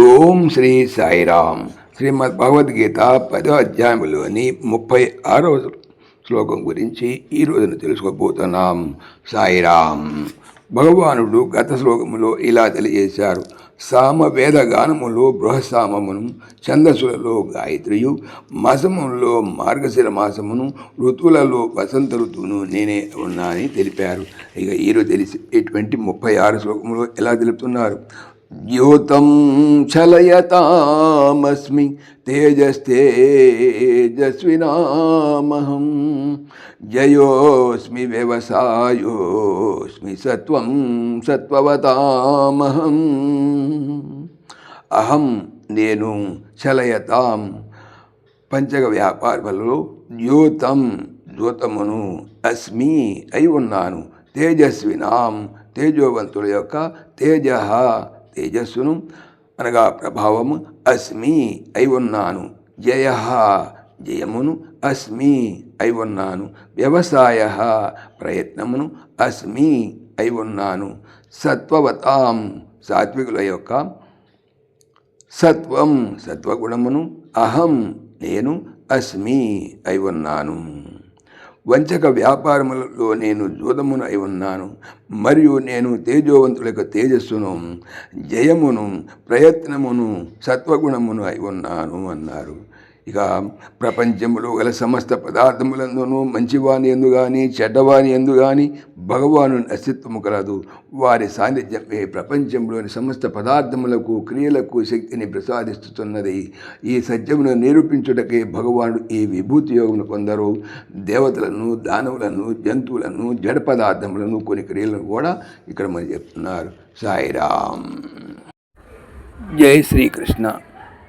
ఓం శ్రీ సాయిరామ్. శ్రీమద్ భగవద్గీత పదో అధ్యాయంలోని ముప్పై ఆరవ శ్లోకం గురించి ఈ రోజున తెలుసుకోబోతున్నాం. సాయిరామ్. భగవానుడు గత శ్లోకములో ఇలా తెలియజేశారు. సామ వేద గానములో బృహసామమును ఛందస్సులలో గాయత్రియు మాసములలో మార్గశిర మాసమును ఋతువులలో వసంత ఋతువును నేనే ఉన్నానని తెలిపారు. ఇక ఈరోజు తెలిసి ఎటువంటి ముప్పై ఆరు శ్లోకములో ఎలా తెలుపుతున్నారు? ద్యూతం చలయతామస్మి తేజస్తేజస్వినామహం. జయోస్మి వ్యవసాయోస్మి సత్వం సత్వవతామహం. అహం నేను చలయతాం పంచగ వ్యాపారములలో ద్యూతం ద్యూతమును అస్మి అయి ఉన్నాను. తేజస్వినాం తేజోవంతుల యొక్క తేజ తేజస్సును అనగా ప్రభావము అస్మి అయి ఉన్నాను. జయ జయమును అస్మి అయి ఉన్నాను. వ్యవసాయ ప్రయత్నమును అస్మి అయి ఉన్నాను. సత్వవతాం సాత్వికుల యొక్క సత్వం సత్వగుణమును అహం నేను అస్మి అయి ఉన్నాను. వంచక వ్యాపారములలో నేను జూదమునై అయి ఉన్నాను మరియు నేను తేజోవంతులకు తేజస్సును జయమును ప్రయత్నమును సత్వగుణమును అయి ఉన్నాను అన్నారు. ఇక ప్రపంచంలో గల సమస్త పదార్థములందునూ మంచివాని ఎందు కానీ చెడ్డవాని ఎందు కానీ భగవాను అస్తిత్వము కలదు. వారి సాన్నిధ్యమే ప్రపంచంలోని సమస్త పదార్థములకు క్రియలకు శక్తిని ప్రసాదిస్తున్నది ఈ సత్యమును నిరూపించుటకే భగవానుడు ఈ విభూతి యోగమును కొందరు దేవతలను దానవులను జంతువులను జడ పదార్థములను కొన్ని క్రియలను కూడా ఇక్కడ మనం చెప్తున్నారు. సాయిరామ్. జై శ్రీకృష్ణ.